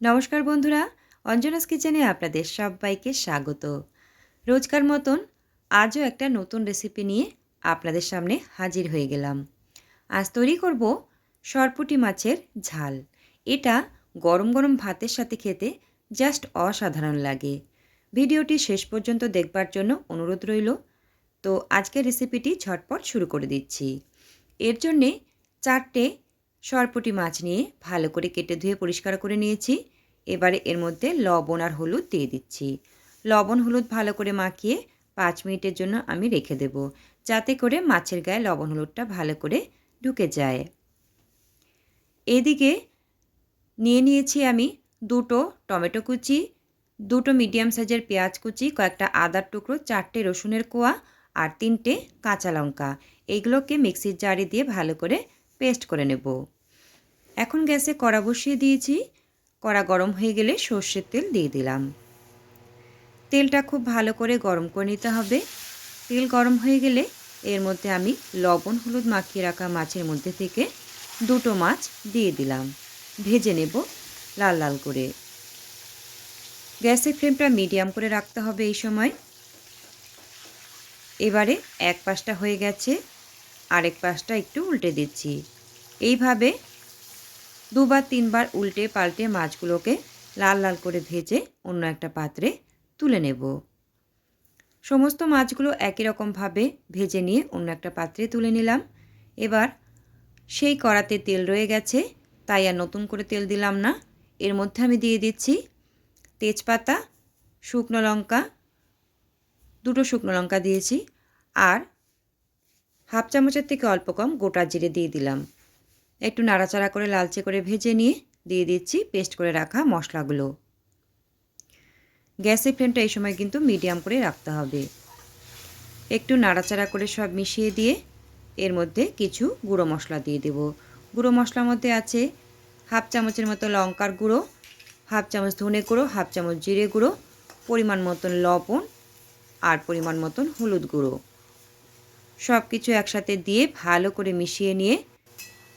নমস্কার বন্ধুরা, অঞ্জনাস কিচেনে আপনাদের সবাইকে স্বাগত। রোজকার মতন আজও একটা নতুন রেসিপি নিয়ে আপনাদের সামনে হাজির হয়ে গেলাম। আজ তৈরি করব সরপুটি মাছের ঝাল। এটা গরম গরম ভাতের সাথে খেতে জাস্ট অসাধারণ লাগে। ভিডিওটি শেষ পর্যন্ত দেখবার জন্য অনুরোধ রইল। তো আজকের রেসিপিটি ঝটপট শুরু করে দিচ্ছি। এর জন্যে চারটে সরপুটি মাছ নিয়ে ভালো করে কেটে ধুয়ে পরিষ্কার করে নিয়েছি। এবারে এর মধ্যে লবণ আর হলুদ দিয়ে দিচ্ছি। লবণ হলুদ ভালো করে মাখিয়ে পাঁচ মিনিটের জন্য আমি রেখে দেব, যাতে করে মাছের গায়ে লবণ হলুদটা ভালো করে ঢুকে যায়। এদিকে নিয়ে নিয়েছি আমি দুটো টমেটো কুচি, দুটো মিডিয়াম সাইজের পেঁয়াজ কুচি, কয়েকটা আদার টুকরো, চারটে রসুনের কোয়া আর তিনটে কাঁচা লঙ্কা। এইগুলোকে মিক্সির জারে দিয়ে ভালো করে পেস্ট করে নেব। এখন গ্যাসে কড়া বসিয়ে দিয়েছি। কড়া গরম হয়ে গেলে সর্ষের তেল দিয়ে দিলাম। তেলটা খুব ভালো করে গরম করে নিতে হবে। তেল গরম হয়ে গেলে এর মধ্যে আমি লবণ, হলুদ মাখিয়ে রাখা মাছের মধ্যে থেকে দুটো মাছ দিয়ে দিলাম। ভেজে নেব লাল লাল করে। গ্যাসের ফ্লেমটা মিডিয়াম করে রাখতে হবে এই সময়। এবারে এক পাশটা হয়ে গেছে। আরেক পাশটা একটু উল্টে দিচ্ছি। এইভাবে দুবার, তিনবার উল্টে পাল্টে মাছগুলোকে লাল লাল করে ভেজে অন্য একটা পাত্রে তুলে নেব। সমস্ত মাছগুলো একই রকমভাবে ভেজে নিয়ে অন্য একটা পাত্রে তুলে নিলাম। এবার সেই কড়াতে তেল রয়ে গেছে, তাই আর নতুন করে তেল দিলাম না। এর মধ্যে আমি দিয়ে দিচ্ছি তেজপাতা, শুকনো লঙ্কা, দুটো শুকনো লঙ্কা দিয়েছি, আর হাফ চামচের থেকে অল্প কম গোটা জিরে দিয়ে দিলাম। একটু নাড়াচাড়া করে লালচে করে ভেজে নিয়ে দিয়ে দিচ্ছি পেস্ট করে রাখা মশলাগুলো। গ্যাসের ফ্লেমটা এই সময় কিন্তু মিডিয়াম করে রাখতে হবে। একটু নাড়াচাড়া করে সব মিশিয়ে দিয়ে এর মধ্যে কিছু গুঁড়ো মশলা দিয়ে দেব। গুঁড়ো মশলার মধ্যে আছে হাফ চামচের মতো লঙ্কার গুঁড়ো, হাফ চামচ ধনে গুঁড়ো, হাফ চামচ জিরে গুঁড়ো, পরিমাণ মতন লবণ আর পরিমাণ মতন হলুদ গুঁড়ো। সব কিছু একসাথে দিয়ে ভালো করে মিশিয়ে নিয়ে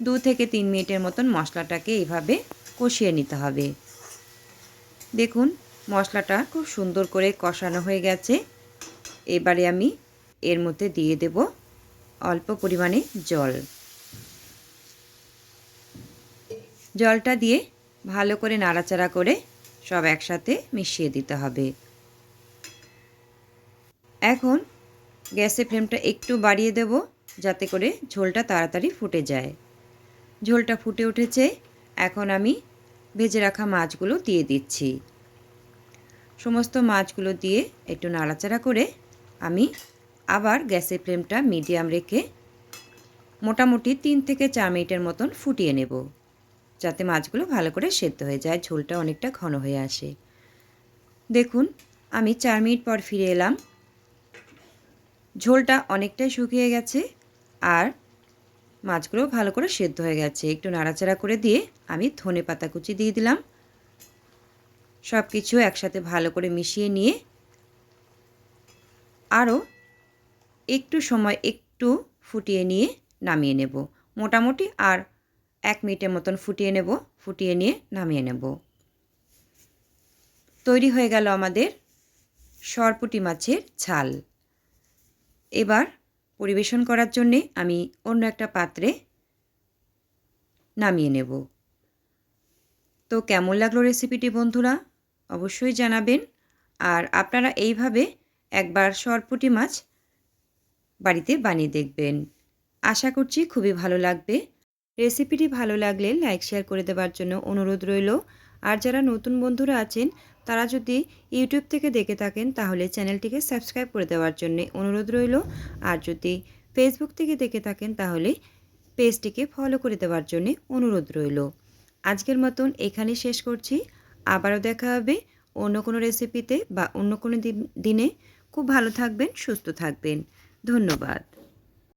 দু থেকে তিন মিনিটের মতন মশলাটাকে এইভাবে কষিয়ে নিতে হবে। দেখুন, মশলাটা খুব সুন্দর করে কষানো হয়ে গেছে। এবারে আমি এর মধ্যে দিয়ে দেব অল্প পরিমাণে জল। জলটা দিয়ে ভালো করে নাড়াচাড়া করে সব একসাথে মিশিয়ে দিতে হবে। এখন গ্যাসের ফ্লেমটা একটু বাড়িয়ে দেব যাতে করে ঝোলটা তাড়াতাড়ি ফুটে যায়। ঝোলটা ফুটে উঠেছে। এখন আমি ভেজে রাখা মাছগুলো দিয়ে দিচ্ছি। সমস্ত মাছগুলো দিয়ে একটু নাড়াচাড়া করে আমি আবার গ্যাসের ফ্লেমটা মিডিয়াম রেখে মোটামুটি তিন থেকে চার মিনিটের মতন ফুটিয়ে নেব, যাতে মাছগুলো ভালো করে সেদ্ধ হয়ে যায়, ঝোলটা অনেকটা ঘন হয়ে আসে। দেখুন, আমি চার মিনিট পর ফিরে এলাম। ঝোলটা অনেকটাই শুকিয়ে গেছে আর মাছগুলো ভালো করে সেদ্ধ হয়ে গেছে। একটু নাড়াচাড়া করে দিয়ে আমি ধনে পাতা কুচি দিয়ে দিলাম। সব কিছু একসাথে ভালো করে মিশিয়ে নিয়ে আরও একটু সময় একটু ফুটিয়ে নিয়ে নামিয়ে নেব। মোটামুটি আর এক মিনিটের মতন ফুটিয়ে নেব, ফুটিয়ে নিয়ে নামিয়ে নেব। তৈরি হয়ে গেল আমাদের সরপুটি মাছের ঝাল। এবার পরিবেশন করার জন্যে আমি অন্য একটা পাত্রে নামিয়ে নেব। তো কেমন লাগল রেসিপিটি বন্ধুরা? অবশ্যই জানাবেন। আর আপনারা এইভাবে একবার সরপুটি মাছ বাড়িতে বানিয়ে দেখবেন। আশা করছি খুবই ভালো লাগবে। রেসিপিটি ভালো লাগলে লাইক, শেয়ার করে দেওয়ার জন্য অনুরোধ রইল। আর যারা নতুন বন্ধুরা আছেন তারা যদি ইউটিউব থেকে দেখে থাকেন, তাহলে চ্যানেলটিকে সাবস্ক্রাইব করে দেওয়ার জন্য অনুরোধ রইল। আর যদি ফেসবুক থেকে দেখে থাকেন, তাহলে পেজটিকে ফলো করে দেওয়ার জন্য অনুরোধ রইল। আজকের মতন এখানে শেষ করছি। আবারও দেখা হবে অন্য কোনো রেসিপিতে বা অন্য কোনো দিনে। খুব ভালো থাকবেন, সুস্থ থাকবেন। ধন্যবাদ।